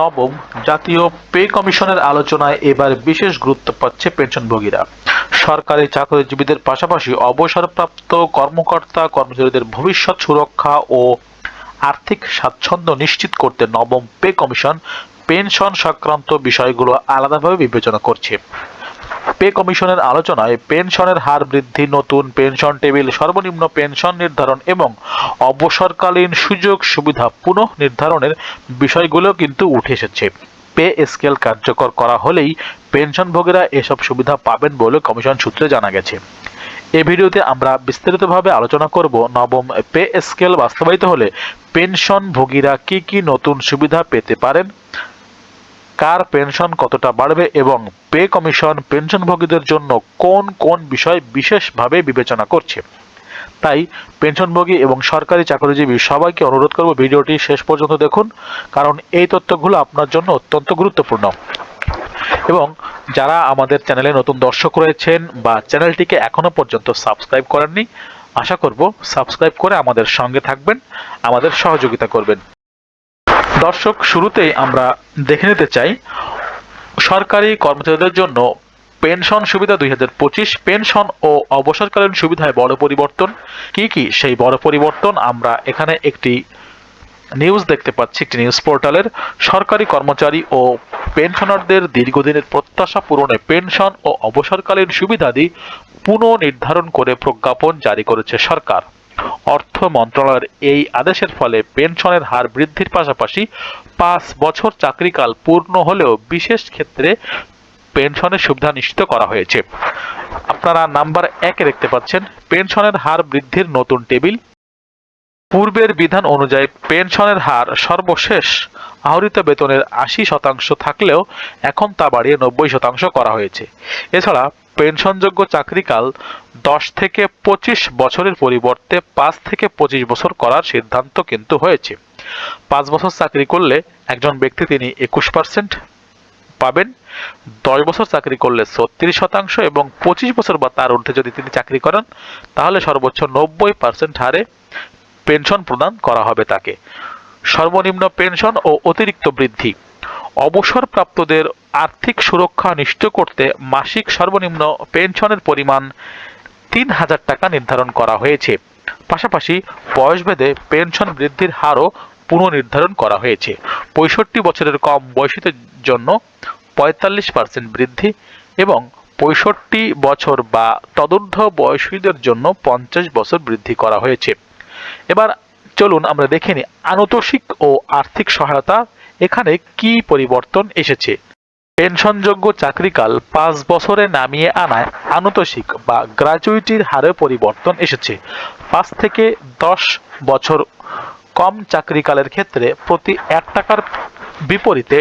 নবম, জাতীয় পে কমিশনের আলোচনায় এবার বিশেষ গুরুত্ব পাচ্ছে পেনশনভোগীরা। সরকারি চাকরিজীবীদের পাশাপাশি অবসরপ্রাপ্ত কর্মকর্তা, কর্মচারীদের ভবিষ্যৎ সুরক্ষা ও আর্থিক স্বাচ্ছন্দ্য নিশ্চিত করতে নবম পে কমিশন পেনশন সংক্রান্ত বিষয়গুলো আলাদাভাবে বিবেচনা করছে। পে কমিশনের আলোচনায় পেনশনের হার বৃদ্ধি, নতুন পেনশন টেবিল, সর্বনিম্ন পেনশন নির্ধারণ এবং অবসরকালীন সুযোগ সুবিধা পুনঃ নির্ধারণের বিষয়গুলো কিন্তু উঠে এসেছে। পে স্কেল কার্যকর করা হলেই পেনশনভোগীরা এসব সুবিধা পাবেন বলে কমিশন সূত্রে জানা গেছে। এ ভিডিওতে আমরা বিস্তারিতভাবে আলোচনা করব নবম পে স্কেল বাস্তবায়িত হলে পেনশনভোগীরা কি কি নতুন সুবিধা পেতে পারেন কার পেনশন কতটা বাড়বে এবং পে কমিশন পেনশনভোগীদের জন্য কোন কোন বিষয় বিশেষভাবে বিবেচনা করছে? তাই পেনশনভোগী এবং সরকারি চাকরিজীবী সবাইকে অনুরোধ করব ভিডিওটি শেষ পর্যন্ত দেখুন, কারণ এই তথ্যগুলো আপনার জন্য অত্যন্ত গুরুত্বপূর্ণ। এবং যারা আমাদের চ্যানেলে নতুন দর্শক রয়েছেন বা চ্যানেলটিকে এখনও পর্যন্ত সাবস্ক্রাইব করেননি, আশা করব সাবস্ক্রাইব করে আমাদের সঙ্গে থাকবেন, আমাদের সহযোগিতা করবেন। দর্শক, শুরুতেই আমরা দেখে নিতে চাই, সরকারি কর্মচারীদের জন্য পেনশন সুবিধা দুই হাজার পঁচিশ, পেনশন ও অবসরকালীন সুবিধায় বড় পরিবর্তন। কি কি সেই বড় পরিবর্তন আমরা এখানে একটি নিউজ দেখতে পাচ্ছি, একটি নিউজ পোর্টালের। সরকারি কর্মচারী ও পেনশনারদের দীর্ঘদিনের প্রত্যাশা পূরণে পেনশন ও অবসরকালীন সুবিধাদি পুনঃনির্ধারণ করে প্রজ্ঞাপন জারি করেছে সরকার। অর্থ মন্ত্রণালয়ের এই আদেশের ফলে পেনশনের হার বৃদ্ধির পাশাপাশি পাঁচ বছর চাকরিকাল পূর্ণ হলেও বিশেষ ক্ষেত্রে পেনশনের সুবিধা নিশ্চিত করা হয়েছে। আপনারা নাম্বার একে দেখতে পাচ্ছেন। পেনশনের হার বৃদ্ধির নতুন টেবিল। পূর্বের বিধান অনুযায়ী পেনশনের হার সর্বশেষ আহরিত বেতনের আশি শতাংশ থাকলেও এখন তা বাড়িয়ে নব্বই শতাংশ করা হয়েছে। এছাড়া পেনশনযোগ্য চাকরিকাল দশ থেকে পঁচিশ বছরের পরিবর্তে পাঁচ থেকে পঁচিশ বছর করার সিদ্ধান্ত কিন্তু হয়েছে। পাঁচ বছর চাকরি করলে একজন ব্যক্তি তিনি একুশ পার্সেন্ট পাবেন, দশ বছর চাকরি করলে ছত্রিশ শতাংশ এবং পঁচিশ বছর বা তার ঊর্ধ্বে যদি তিনি চাকরি করেন, তাহলে সর্বোচ্চ নব্বই পার্সেন্ট হারে পেনশন প্রদান করা হবে তাকে। সর্বনিম্ন পেনশন ও অতিরিক্ত বৃদ্ধি। অবসরপ্রাপ্তদের আর্থিক সুরক্ষা নিশ্চিত করতে মাসিক সর্বনিম্ন পেনশনের পরিমাণ তিন হাজার টাকা নির্ধারণ করা হয়েছে। পাশাপাশি বয়সভেদে পেনশন বৃদ্ধির হারও পুনর্নির্ধারণ করা হয়েছে। পঁয়ষট্টি বছরের কম বয়সীদের জন্য পঁয়তাল্লিশ পার্সেন্ট বৃদ্ধি এবং পঁয়ষট্টি বছর বা তদূর্ধ্ব বয়সীদের জন্য পঞ্চাশ বছর বৃদ্ধি করা হয়েছে। এবার চলুন আমরা দেখে নিই আনুতোষিক ও আর্থিক সহায়তা এখানে কি পরিবর্তন এসেছে। পেনশনযোগ্য চাকরিকাল পাঁচ বছরে নামিয়ে আনায় আনুতোষিক বা গ্র্যাচুইটির হারে পরিবর্তন এসেছে। পাঁচ থেকে দশ বছর কম চাকরিকালের ক্ষেত্রে প্রতি এক টাকার বিপরীতে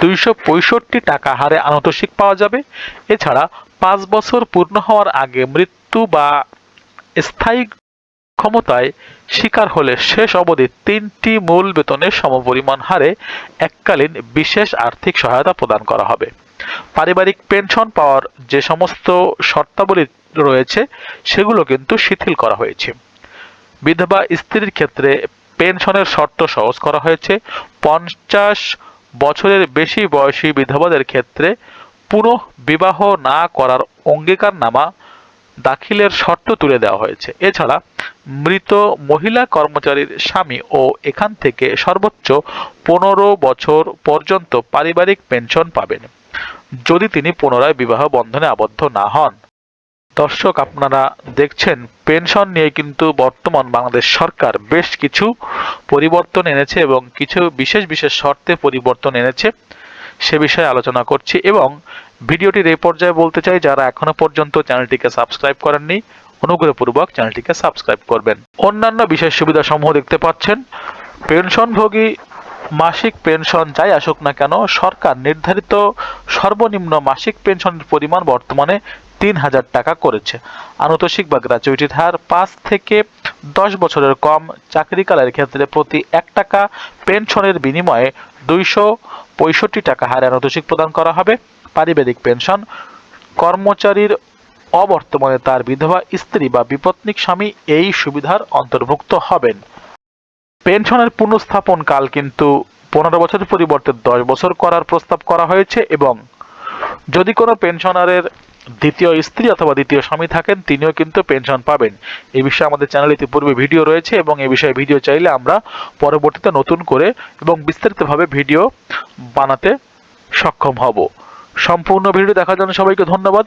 দুইশো পঁয়ষট্টি টাকা হারে আনুতোষিক পাওয়া যাবে। এছাড়া পাঁচ বছর পূর্ণ হওয়ার আগে মৃত্যু বা স্থায়ী ক্ষমতায় শিকার হলে শেষ অবধি তিনটি মূল বেতনের সমপরিমাণ হারে এককালীন বিশেষ আর্থিক সহায়তা প্রদান করা হবে। পারিবারিক পেনশন পাওয়ার যে সমস্ত শর্তাবলী রয়েছে, সেগুলো কিন্তু শিথিল করা হয়েছে। বিধবা স্ত্রীর ক্ষেত্রে পেনশনের শর্ত সহজ করা হয়েছে। পঞ্চাশ বছরের বেশি বয়সী বিধবাদের ক্ষেত্রে পুনঃ বিবাহ না করার অঙ্গীকারনামা দাখিলের শর্ত তুলে দেওয়া হয়েছে। এছাড়া মৃত মহিলা কর্মচারীর স্বামী ও এখান থেকে সর্বোচ্চ পনেরো বছর পর্যন্ত পারিবারিক পেনশন পাবেন, যদি তিনি পুনরায় বিবাহ বন্ধনে আবদ্ধ না হন। দর্শক, আপনারা দেখছেন, পেনশন নিয়ে কিন্তু বর্তমান বাংলাদেশ সরকার বেশ কিছু পরিবর্তন এনেছে এবং কিছু বিশেষ বিশেষ শর্তে পরিবর্তন এনেছে। সে বিষয়ে আলোচনা করছি এবং ভিডিওটির এই পর্যায়ে বলতে চাই, যারা এখনও পর্যন্ত চ্যানেলটিকে সাবস্ক্রাইব করেননি অনুগ্রহপূর্বক চ্যানেলটিকে সাবস্ক্রাইব করবেন। অন্যান্য বিশেষ সুবিধা সমূহ দেখতে পাচ্ছেন। পেনশনভোগী মাসিক পেনশন যাই আসুক না কেন, সরকার নির্ধারিত সর্বনিম্ন মাসিক পেনশনের পরিমাণ বর্তমানে তিন হাজার টাকা করেছে। আনুতোষিক বা গ্র্যাচুইটির হার পাঁচ থেকে দশ বছরের কম। চাকরিকালের ক্ষেত্রে প্রতি এক টাকা পেনশনের বিনিময়ে দুইশো পঁয়ষট্টি টাকা হারে আনুতোষিক প্রদান করা হবে। পারিবারিক পেনশন কর্মচারীর অবর্তমানে তার বিধবা স্ত্রী বা বিপত্নিক স্বামী এই সুবিধার অন্তর্ভুক্ত হবেন। পেনশনের পুনঃস্থাপন কাল কিন্তু পনেরো বছরের পরিবর্তে দশ বছর করার প্রস্তাব করা হয়েছে এবং যদি কোনো পেনশনারের দ্বিতীয় স্ত্রী অথবা দ্বিতীয় স্বামী থাকেন, তিনিও কিন্তু পেনশন পাবেন। এ বিষয়ে আমাদের চ্যানেলে ইতিপূর্বে ভিডিও রয়েছে এবং এ বিষয়ে ভিডিও চাইলে আমরা পরবর্তীতে নতুন করে এবং বিস্তারিতভাবে ভিডিও বানাতে সক্ষম হব। সম্পূর্ণ ভিডিও দেখার জন্য সবাইকে ধন্যবাদ।